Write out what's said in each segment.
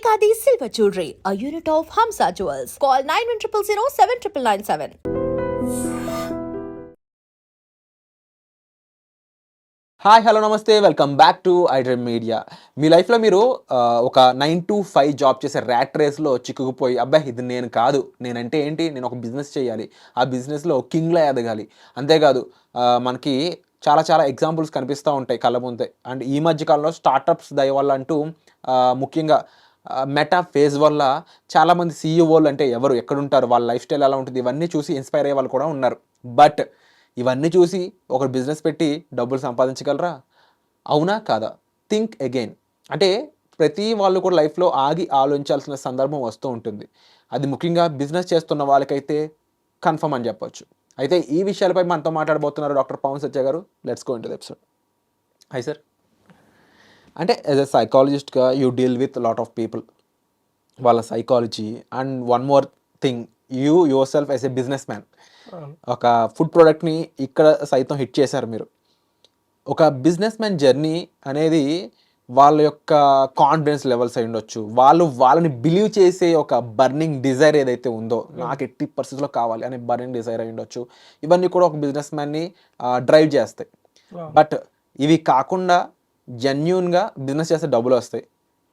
Ekadi Silver Jewelry, a unit of Hamza Jewels. Call 9100 7997. Hi hello నమస్తే welcome back to iDream Media మీ లైఫ్లో మీరు ఒక nine to five job చేసే rat రేస్లో చిక్కుకుపోయి అబ్బాయి ఇది నేను కాదు. నేనంటే ఏంటి? నేను ఒక బిజినెస్ చేయాలి. ఆ బిజినెస్లో కింగ్లా ఎదగాలి. అంతేకాదు మనకి చాలా చాలా ఎగ్జాంపుల్స్ కనిపిస్తూ ఉంటాయి కళ్ళ ముందే. అండ్ ఈ మధ్య కాలంలో స్టార్టప్స్ దయవల్ల అంటూ ముఖ్యంగా మెటా ఫేజ్ వల్ల చాలామంది సీఈఓలు అంటే ఎవరు ఎక్కడుంటారు వాళ్ళ లైఫ్ స్టైల్ ఎలా ఉంటుంది ఇవన్నీ చూసి ఇన్స్పైర్ అయ్యే వాళ్ళు కూడా ఉన్నారు. బట్ ఇవన్నీ చూసి ఒక బిజినెస్ పెట్టి డబ్బులు సంపాదించగలరా? అవునా కాదా? థింక్ అగైన్ అంటే ప్రతి వాళ్ళు కూడా లైఫ్లో ఆగి ఆలోచించాల్సిన సందర్భం వస్తూ ఉంటుంది. అది ముఖ్యంగా బిజినెస్ చేస్తున్న వాళ్ళకైతే కన్ఫర్మ్ అని చెప్పొచ్చు. అయితే ఈ విషయాలపై మనతో మాట్లాడబోతున్నారు డాక్టర్ పవన్ సత్య గారు. Let's go into episode hi sir అంటే as a సైకాలజిస్ట్గా you deal with lot of people వాళ్ళ psychology and one more thing you yourself as a businessman ఒక ఫుడ్ ప్రోడక్ట్ని ఇక్కడ సైతం హిట్ చేశారు మీరు. ఒక బిజినెస్ మ్యాన్ జర్నీ అనేది వాళ్ళ యొక్క కాన్ఫిడెన్స్ లెవెల్స్ అయి ఉండొచ్చు. వాళ్ళు వాళ్ళని బిలీవ్ చేసే ఒక బర్నింగ్ డిజైర్ ఏదైతే ఉందో నాకు ఎట్టి పరిస్థితుల్లో కావాలి అనే బర్నింగ్ డిజైర్ అయి ఉండొచ్చు. ఇవన్నీ కూడా ఒక బిజినెస్ మ్యాన్ని డ్రైవ్ చేస్తాయి. బట్ ఇవి కాకుండా జెన్యున్గా బిజినెస్ చేస్తే డబ్బులు వస్తాయి.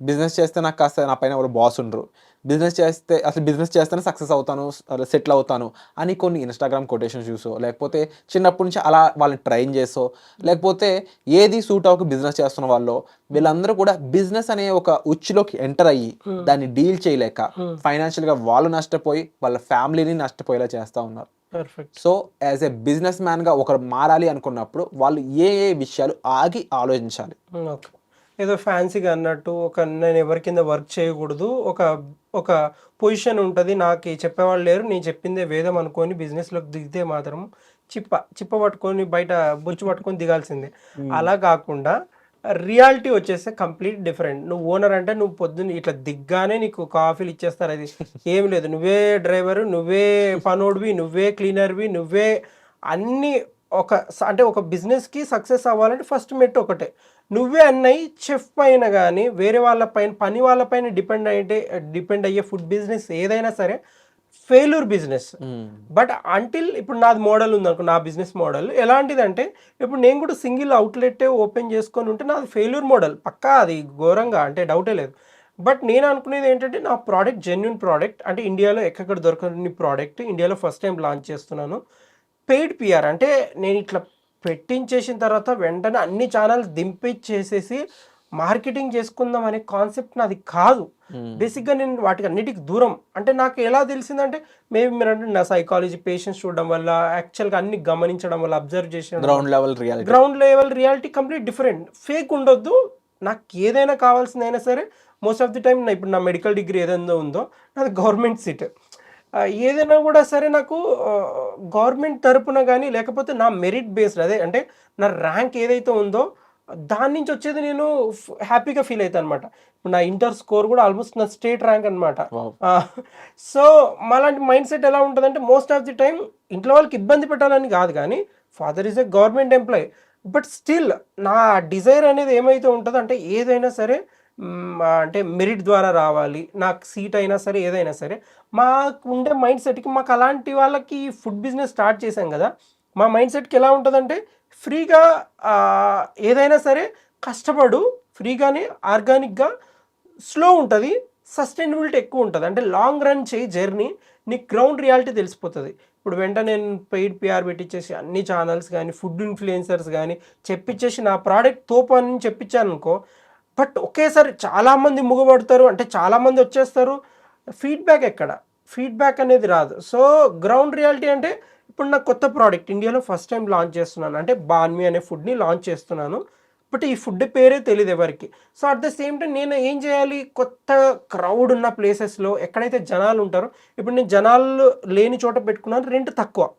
బిజినెస్ చేస్తే నాకు కాస్త నా పైన ఎవరు బాస్ ఉండరు. బిజినెస్ చేస్తే అసలు బిజినెస్ చేస్తేనే సక్సెస్ అవుతాను సెటిల్ అవుతాను అని కొన్ని ఇన్స్టాగ్రామ్ కొటేషన్స్ చూసో లేకపోతే చిన్నప్పటి నుంచి అలా వాళ్ళని ట్రైన్ చేసో లేకపోతే ఏది సూట్ అవ్వక బిజినెస్ చేస్తున్న వాళ్ళు వీళ్ళందరూ కూడా బిజినెస్ అనే ఒక ఉచ్చులోకి ఎంటర్ అయ్యి దాన్ని డీల్ చేయలేక ఫైనాన్షియల్గా వాళ్ళు నష్టపోయి వాళ్ళ ఫ్యామిలీని నష్టపోయేలా చేస్తూ ఉన్నారు. సో యాజ్ ఎ బిజినెస్ మ్యాన్గా ఒకరు మారాలి అనుకున్నప్పుడు వాళ్ళు ఏ ఏ విషయాలు ఆగి ఆలోచించాలి. ఏదో ఫ్యాన్సీగా అన్నట్టు ఒక నేను ఎవరి కింద వర్క్ చేయకూడదు ఒక ఒక పొజిషన్ ఉంటుంది నాకు చెప్పేవాళ్ళు లేరు నేను చెప్పిందే వేదం అనుకొని బిజినెస్లోకి దిగితే మాత్రం చిప్ప చిప్ప పట్టుకొని బయట బొచ్చు పట్టుకొని దిగాల్సిందే. అలా కాకుండా రియాలిటీ వచ్చేస్తే కంప్లీట్ డిఫరెంట్. నువ్వు ఓనర్ అంటే నువ్వు పొద్దున్న ఇట్లా దిగ్గానే నీకు కాఫీలు ఇచ్చేస్తారు. అది ఏం లేదు. నువ్వే డ్రైవరు నువ్వే పనోడివి నువ్వే క్లీనర్వి నువ్వే అన్ని ఒక అంటే ఒక బిజినెస్కి సక్సెస్ అవ్వాలంటే ఫస్ట్ మెట్ ఒకటే. నువ్వే అన్నయ్యి చెఫ్ పైన కానీ వేరే వాళ్ళ పైన పని వాళ్ళ పైన డిపెండ్ అయితే డిపెండ్ అయ్యే ఫుడ్ బిజినెస్ ఏదైనా సరే ఫెయిల్యూర్ బిజినెస్. బట్ అంటిల్ ఇప్పుడు నాది మోడల్ ఉంది అనుకో నా బిజినెస్ మోడల్ ఎలాంటిదంటే ఇప్పుడు నేను కూడా సింగిల్ అవుట్లెట్ ఓపెన్ చేసుకొని ఉంటే నాది ఫెయిల్యూర్ మోడల్. పక్కా అది ఘోరంగా అంటే డౌటే లేదు. బట్ నేను అనుకునేది ఏంటంటే నా ప్రోడక్ట్ జెన్యున్ ప్రోడక్ట్ అంటే ఇండియాలో ఎక్కడ దొరకని ప్రోడక్ట్ ఇండియాలో ఫస్ట్ టైం లాంచ్ చేస్తున్నాను. పెయిడ్ పిఆర్ అంటే నేను ఇట్లా పెట్టించేసిన తర్వాత వెంటనే అన్ని ఛానల్స్ దింపించేసేసి మార్కెటింగ్ చేసుకుందాం అనే కాన్సెప్ట్ నాది కాదు. బేసిక్గా నేను వాటికి అన్నిటికి దూరం. అంటే నాకు ఎలా తెలిసిందంటే మేబీ మీరు అంటే నా సైకాలజీ పేషెంట్స్ చూడడం వల్ల యాక్చువల్గా అన్ని గమనించడం వల్ల అబ్జర్వ్ చేసిన ground level reality ground level reality complete different fake ఉండొద్దు. నాకు ఏదైనా కావాల్సిందైనా సరే మోస్ట్ ఆఫ్ ది టైం నా ఇప్పుడు నా మెడికల్ డిగ్రీ ఏదైనా ఉందో నాది గవర్నమెంట్ సీట్ ఏదైనా కూడా సరే నాకు గవర్నమెంట్ తరపున కానీ లేకపోతే నా మెరిట్ బేస్డ్ అదే అంటే నా ర్యాంక్ ఏదైతే ఉందో దాని నుంచి వచ్చేది నేను హ్యాపీగా ఫీల్ అవుతాను అనమాట నా ఇంటర్ స్కోర్ కూడా ఆల్మోస్ట్ నా స్టేట్ ర్యాంక్ అనమాట. సో మాలాంటి మైండ్ సెట్ ఎలా ఉంటుందంటే మోస్ట్ ఆఫ్ ది టైం ఇంట్లో వాళ్ళకి ఇబ్బంది పెట్టాలని కాదు కానీ father is a government employee. But still నా డిజైర్ అనేది ఏమైతే ఉంటుందో అంటే ఏదైనా సరే అంటే మెరిట్ ద్వారా రావాలి నాకు సీట్ అయినా సరే ఏదైనా సరే మాకు ఉండే మైండ్ సెట్కి మాకు అలాంటి వాళ్ళకి ఫుడ్ బిజినెస్ స్టార్ట్ చేశాం కదా మా మైండ్ సెట్కి ఎలా ఉంటుందంటే ఫ్రీగా ఏదైనా సరే కష్టపడు ఫ్రీగానే ఆర్గానిక్గా స్లో ఉంటుంది సస్టైనబిలిటీ ఎక్కువ ఉంటుంది. అంటే లాంగ్ రన్ చేయి జర్నీ నీకు గ్రౌండ్ రియాలిటీ తెలిసిపోతుంది. ఇప్పుడు వెంటనే నేను పెయిడ్ పిఆర్ పెట్టించేసి అన్ని ఛానల్స్ కానీ ఫుడ్ ఇన్ఫ్లుయెన్సర్స్ కానీ చెప్పించేసి నా ప్రోడక్ట్ తోపు అని చెప్పించాను అనుకో బట్ ఒకేసారి చాలామంది ముగబడతారు అంటే చాలామంది వచ్చేస్తారు. ఫీడ్బ్యాక్ ఎక్కడ? ఫీడ్బ్యాక్ అనేది రాదు. సో గ్రౌండ్ రియాలిటీ అంటే ఇప్పుడు నాకు కొత్త ప్రోడక్ట్ ఇండియాలో ఫస్ట్ టైం లాంచ్ చేస్తున్నాను. అంటే బాన్మి అనే ఫుడ్ని లాంచ్ చేస్తున్నాను. బట్ ఈ ఫుడ్ పేరే తెలియదు ఎవరికి. So at the same time నేను ఏం చేయాలి? కొత్త క్రౌడ్ ఉన్న ప్లేసెస్లో ఎక్కడైతే జనాలు ఉంటారో ఇప్పుడు నేను జనాలు లేని చోట పెట్టుకున్నాను రెంట్ తక్కువ.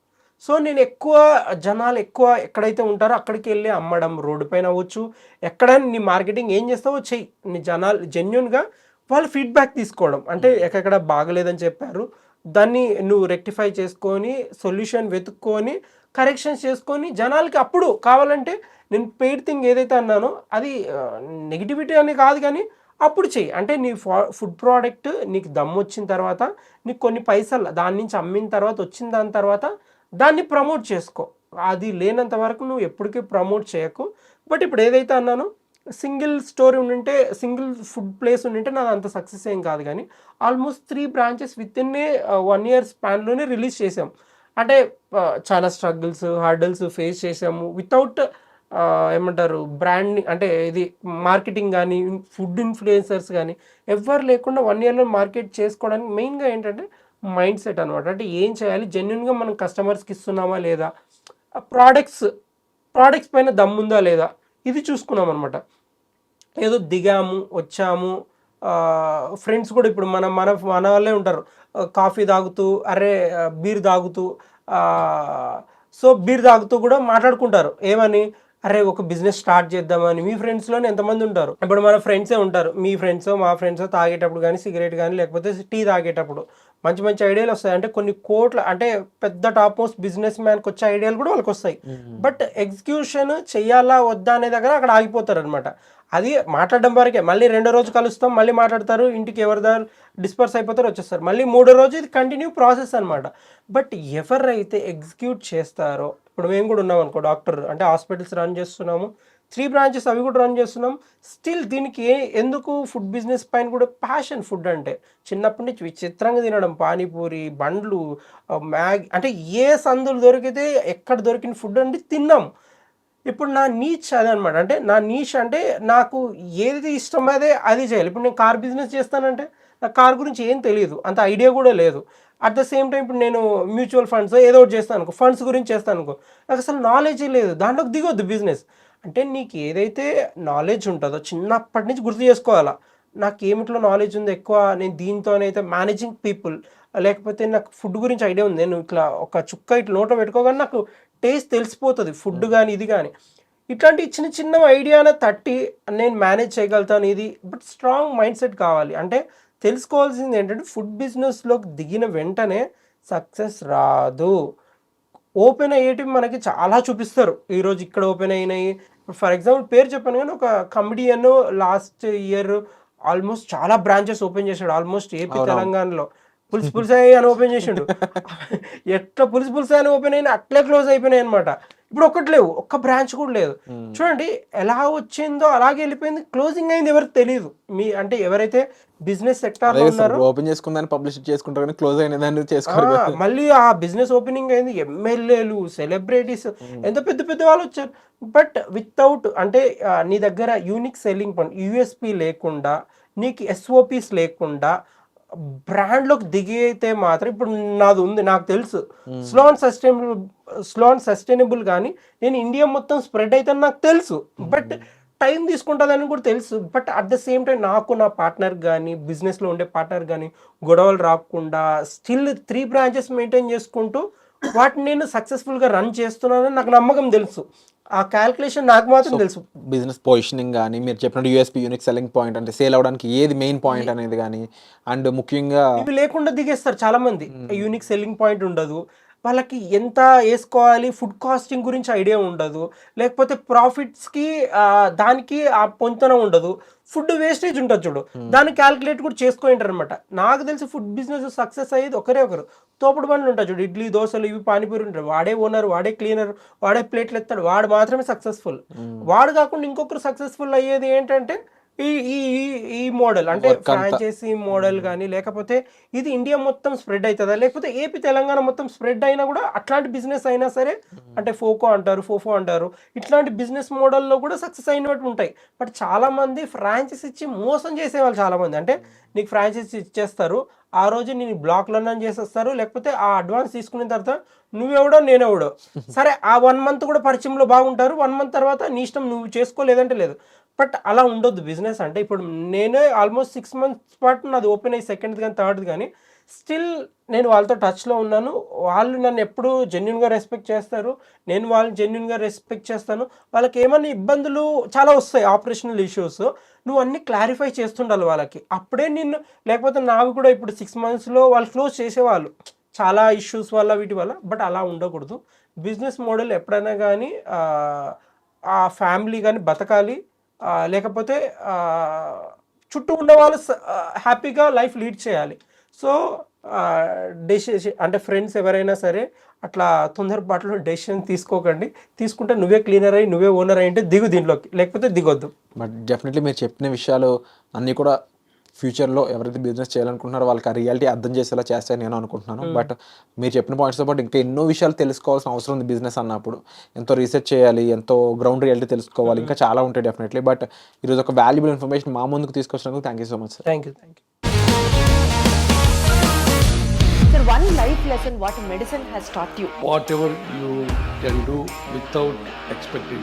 సో నేను ఎక్కువ జనాలు ఎక్కువ ఎక్కడైతే ఉంటారో అక్కడికి వెళ్ళి అమ్మడం రోడ్డు పైన అవ్వచ్చు. ఎక్కడైనా నీ మార్కెటింగ్ ఏం చేస్తావో చెయ్యి. నీ జనాలు జెన్యున్గా వాళ్ళు ఫీడ్బ్యాక్ తీసుకోవడం. అంటే ఎక్కడ బాగలేదని చెప్పారు. దాన్ని నువ్వు రెక్టిఫై చేసుకొని సొల్యూషన్ వెతుక్కొని కరెక్షన్స్ చేసుకొని జనాలకి అప్పుడు కావాలంటే నేను పెయిడ్ థింగ్ ఏదైతే అన్నానో అది నెగిటివిటీ అని కాదు కానీ అప్పుడు చెయ్యి. అంటే నీ ఫుడ్ ప్రోడక్ట్ నీకు దమ్ వచ్చిన తర్వాత నీకు కొన్ని పైసలు దాని నుంచి అమ్మిన తర్వాత వచ్చిన దాని తర్వాత దాన్ని ప్రమోట్ చేసుకో. అది లేనంత వరకు నువ్వు ఎప్పటికీ ప్రమోట్ చేయకు. బట్ ఇప్పుడు ఏదైతే అన్నానో సింగిల్ స్టోరీ ఉండింటే సింగిల్ ఫుడ్ ప్లేస్ ఉండింటే నాది అంత సక్సెస్ ఏం కాదు కానీ almost three branches with in one year స్పాన్లోనే release చేసాం అంటే చాలా స్ట్రగుల్స్ హర్డల్స్ ఫేస్ చేసాము వితౌట్ ఏమంటారు బ్రాండ్ అంటే ఇది మార్కెటింగ్ కానీ ఫుడ్ ఇన్ఫ్లుయెన్సర్స్ కానీ ఎవ్వరు లేకుండా వన్ ఇయర్లో మార్కెట్ చేసుకోవడానికి మెయిన్గా ఏంటంటే మైండ్ సెట్ అనమాట అంటే ఏం చేయాలి? జెన్యున్గా మనం కస్టమర్స్కి ఇస్తున్నామా లేదా? ప్రోడక్ట్స్ ప్రోడక్ట్స్ పైన దమ్ముందా లేదా? ఇది చూసుకున్నాం అనమాట ఏదో దిగాము వచ్చాము. ఫ్రెండ్స్ కూడా ఇప్పుడు మన మన మన వాళ్ళే ఉంటారు. కాఫీ తాగుతూ అరే బీర్ తాగుతూ సో బీర్ తాగుతూ కూడా మాట్లాడుకుంటారు. ఏమని? అరే ఒక బిజినెస్ స్టార్ట్ చేద్దామని. మీ ఫ్రెండ్స్లోనే ఎంతమంది ఉంటారు? ఇప్పుడు మన ఫ్రెండ్సే ఉంటారు. మీ ఫ్రెండ్స్ మా ఫ్రెండ్స్ తాగేటప్పుడు కానీ సిగరెట్ కానీ లేకపోతే టీ తాగేటప్పుడు మంచి మంచి ఐడియాలు వస్తాయి. అంటే కొన్ని కోట్ల అంటే పెద్ద టాప్ మోస్ట్ బిజినెస్ మ్యాన్కి వచ్చే ఐడియాలు కూడా వాళ్ళకి వస్తాయి బట్ ఎగ్జిక్యూషన్ చెయ్యాలా వద్దా అనే దగ్గర అక్కడ ఆగిపోతారు అనమాట అది మాట్లాడడం వరకే. మళ్ళీ రెండో రోజు కలుస్తాం మళ్ళీ మాట్లాడతారు ఇంటికి ఎవరిదారు డిస్పర్స్ అయిపోతారు వచ్చేస్తారు. మళ్ళీ మూడో రోజు ఇది కంటిన్యూ ప్రాసెస్ అనమాట బట్ ఎవరైతే ఎగ్జిక్యూట్ చేస్తారో ఇప్పుడు మేము కూడా ఉన్నాం అనుకో డాక్టర్ అంటే హాస్పిటల్స్ రన్ చేస్తున్నాము త్రీ బ్రాంచెస్ అవి కూడా రన్ చేస్తున్నాం. స్టిల్ దీనికి ఎందుకు ఫుడ్ బిజినెస్ పైన కూడా ప్యాషన్ ఫుడ్ అంటే చిన్నప్పటి నుంచి విచిత్రంగా తినడం పానీపూరి బండ్లు మ్యాగీ అంటే ఏ సందులు దొరికితే ఎక్కడ దొరికిన ఫుడ్ అంటే తిన్నాం. ఇప్పుడు నా నీచ్ అదే అనమాట అంటే నా నీచ్ అంటే నాకు ఏది ఇష్టం అదే అది చేయాలి. ఇప్పుడు నేను కార్ బిజినెస్ చేస్తానంటే నాకు కార్ గురించి ఏం తెలియదు అంత ఐడియా కూడా లేదు. అట్ ద సేమ్ టైం ఇప్పుడు నేను మ్యూచువల్ ఫండ్స్ ఏదో ఒకటి చేస్తాను అనుకో ఫండ్స్ గురించి చేస్తాను అనుకో నాకు అసలు నాలెడ్జ్ లేదు. దాంట్లోకి దిగొద్దు బిజినెస్. అంటే నీకు ఏదైతే నాలెడ్జ్ ఉంటుందో చిన్నప్పటి నుంచి గుర్తు చేసుకోవాలా? నాకు ఏమిట్లో నాలెడ్జ్ ఉంది ఎక్కువ? నేను దీంతోనైతే మేనేజింగ్ పీపుల్. లేకపోతే నాకు ఫుడ్ గురించి ఐడియా ఉంది. నేను ఇట్లా ఒక చుక్క ఇట్లా నోట పెట్టుకోగానే నాకు టేస్ట్ తెలిసిపోతుంది ఫుడ్ కానీ ఇది కానీ ఇట్లాంటి చిన్న చిన్న ఐడియాన తట్టి నేను మేనేజ్ చేయగలుగుతాను ఇది. బట్ స్ట్రాంగ్ మైండ్ సెట్ కావాలి. అంటే తెలుసుకోవాల్సింది ఏంటంటే ఫుడ్ బిజినెస్లోకి దిగిన వెంటనే సక్సెస్ రాదు. ఓపెన్ అయ్యేటివి మనకి చాలా చూపిస్తారు. ఈరోజు ఇక్కడ ఓపెన్ అయినాయి. ఫర్ ఎగ్జాంపుల్ పేరు చెప్పాను కానీ ఒక కమిడియన్ లాస్ట్ ఇయర్ ఆల్మోస్ట్ చాలా బ్రాంచెస్ ఓపెన్ చేశాడు. ఆల్మోస్ట్ ఏపీ తెలంగాణలో. పులుసు పులుసాయి అని ఓపెన్ చేసిండు. ఎట్లా పులుసు పులుసాయి అని ఓపెన్ అయినా అట్లే క్లోజ్ అయిపోయినాయి అనమాట ఇప్పుడు ఒక్కటి లేవు ఒక్క బ్రాంచ్ కూడా లేదు. చూడండి ఎలా వచ్చిందో అలాగే వెళ్ళిపోయింది. క్లోజింగ్ అయింది ఎవరికి తెలియదు మీ అంటే ఎవరైతే బిజినెస్ సెక్టార్ ఉన్నారో ఓపెన్ చేసుకుందని పబ్లిష్ చేసుకుంటారు కానీ క్లోజ్ అయిన దాన్ని చేసుకోరు మళ్ళీ ఆ బిజినెస్ ఓపెనింగ్ అయింది. ఎమ్మెల్యేలు సెలబ్రిటీస్ ఎంత పెద్ద పెద్ద వాళ్ళు వచ్చారు. బట్ వితౌట్ అంటే నీ దగ్గర యూనిక్ సెల్లింగ్ పాయింట్ యూఎస్పి లేకుండా నీకు ఎస్ఓపిస్ లేకుండా బ్రాండ్లోకి దిగితే మాత్రం ఇప్పుడు నాది ఉంది నాకు తెలుసు. Slow and sustainable slow and sustainable కానీ నేను ఇండియా మొత్తం స్ప్రెడ్ అయితే నాకు తెలుసు. బట్ టైం తీసుకుంటుందని కూడా తెలుసు. But at the same time నాకు నా పార్ట్నర్ కానీ బిజినెస్లో ఉండే పార్ట్నర్ కానీ గొడవలు రాకుండా స్టిల్ త్రీ బ్రాంచెస్ మెయింటైన్ చేసుకుంటూ వాటిని నేను సక్సెస్ఫుల్గా రన్ చేస్తున్నానని నాకు నమ్మకం తెలుసు. ఆ క్యాల్కులేషన్ నాకు మాత్రం తెలుసు. బిజినెస్ పొజిషనింగ్ కానీ మీరు చెప్పినట్టు యూఎస్పీ యూనిక్ సెల్లింగ్ పాయింట్ అంటే సేల్ అవడానికి ఏది మెయిన్ పాయింట్ అనేది కానీ అండ్ ముఖ్యంగా ఇవి లేకుండా దిగేస్తారు చాలా మంది యూనిక్ సెల్లింగ్ పాయింట్ ఉండదు. వాళ్ళకి ఎంత వేసుకోవాలి? ఫుడ్ కాస్టింగ్ గురించి ఐడియా ఉండదు. లేకపోతే ప్రాఫిట్స్కి దానికి ఆ పొంతన ఉండదు. ఫుడ్ వేస్టేజ్ ఉంటుంది చూడు. దాన్ని క్యాలిక్యులేట్ కూడా చేసుకోంటారు అనమాట నాకు తెలిసి ఫుడ్ బిజినెస్ సక్సెస్ అయ్యేది ఒకరే ఒకరు. తోపుడు బండ్లు ఉంటాయి చూడు. ఇడ్లీ దోశలు ఇవి పానీపూరి ఉంటారు వాడే ఓనర్ వాడే క్లీనర్ వాడే ప్లేట్లు ఎత్తాడు. వాడు మాత్రమే సక్సెస్ఫుల్. వాడు కాకుండా ఇంకొకరు సక్సెస్ఫుల్ అయ్యేది ఏంటంటే ఈ ఈ ఈ- మోడల్ అంటే ఫ్రాంచైజీ మోడల్ కానీ లేకపోతే ఇది ఇండియా మొత్తం స్ప్రెడ్ అవుతుందా లేకపోతే ఏపీ తెలంగాణ మొత్తం స్ప్రెడ్ అయినా కూడా అట్లాంటి బిజినెస్ అయినా సరే అంటే ఫోకో అంటారు ఫోఫో అంటారు ఇట్లాంటి బిజినెస్ మోడల్లో కూడా సక్సెస్ అయినట్టు ఉంటాయి. బట్ చాలా మంది ఫ్రాంచైజ్ ఇచ్చి మోసం చేసేవాళ్ళు చాలా మంది అంటే నీకు ఫ్రాంచైజ్ ఇచ్చేస్తారు ఆ రోజు నేను బ్లాక్లోనే చేసేస్తారు లేకపోతే ఆ అడ్వాన్స్ తీసుకున్న తర్వాత నువ్వెవడో నేనెవడో. సరే ఆ వన్ మంత్ కూడా పరిచయంలో బాగుంటారు వన్ మంత్ తర్వాత నీ ఇష్టం నువ్వు చేసుకోలేదంటే లేదు. బట్ అలా ఉండొద్దు బిజినెస్ అంటే. ఇప్పుడు నేనే ఆల్మోస్ట్ సిక్స్ మంత్స్ పాటు నాది ఓపెన్ అయ్యి సెకండ్ కానీ థర్డ్ కానీ స్టిల్ నేను వాళ్ళతో టచ్లో ఉన్నాను. వాళ్ళు నన్ను ఎప్పుడు జెన్యున్గా రెస్పెక్ట్ చేస్తారు. నేను వాళ్ళని జెన్యున్గా రెస్పెక్ట్ చేస్తాను. వాళ్ళకి ఏమైనా ఇబ్బందులు చాలా వస్తాయి ఆపరేషనల్ ఇష్యూస్ నువ్వు అన్ని క్లారిఫై చేస్తుండాలి వాళ్ళకి. అప్పుడే నిన్ను లేకపోతే నావి కూడా ఇప్పుడు సిక్స్ మంత్స్లో వాళ్ళు క్లోజ్ చేసేవాళ్ళు. చాలా ఇష్యూస్ వల్ల వీటి వల్ల. బట్ అలా ఉండకూడదు. బిజినెస్ మోడల్ ఎప్పుడైనా కానీ ఆ ఫ్యామిలీ కానీ బతకాలి. లేకపోతే చుట్టూ ఉన్న వాళ్ళు హ్యాపీగా లైఫ్ లీడ్ చేయాలి. సో డెసిషన్ అంటే ఫ్రెండ్స్ ఎవరైనా సరే అట్లా తొందరపాటులో డెసిషన్ తీసుకోకండి. తీసుకుంటే నువ్వే క్లీనర్ అయ్యి నువ్వే ఓనర్ అయ్యి అంటే దిగు దీంట్లోకి లేకపోతే దిగొద్దు. బట్ డెఫినెట్లీ మీరు చెప్పిన విషయాలు అన్నీ కూడా ఫ్యూచర్లో ఎవరైతే బిజినెస్ చేయాలనుకుంటున్నారో వాళ్ళకి ఆ రియాలిటీ అర్థం చేసేలా చేస్తాయని నేను అనుకుంటున్నాను. బట్ మీరు చెప్పిన పాయింట్స్తో పాటు ఇంకా ఎన్నో విషయాలు తెలుసుకోవాల్సిన అవసరం ఉంది బిజినెస్ అన్నప్పుడు. ఎంతో రీసెర్చ్ చేయాలి ఎంతో గ్రౌండ్ రియాలిటీ తెలుసుకోవాలి ఇంకా చాలా ఉంటాయి డెఫినెట్లీ. బట్ ఈరోజు ఒక వాల్యుబుల్ ఇన్ఫర్మేషన్ మా ముందుకు తీసుకొచ్చినందుకు thank you so much sir. Thank you thank you. Sir, one life lesson what medicine has taught you. whatever you can do without expecting.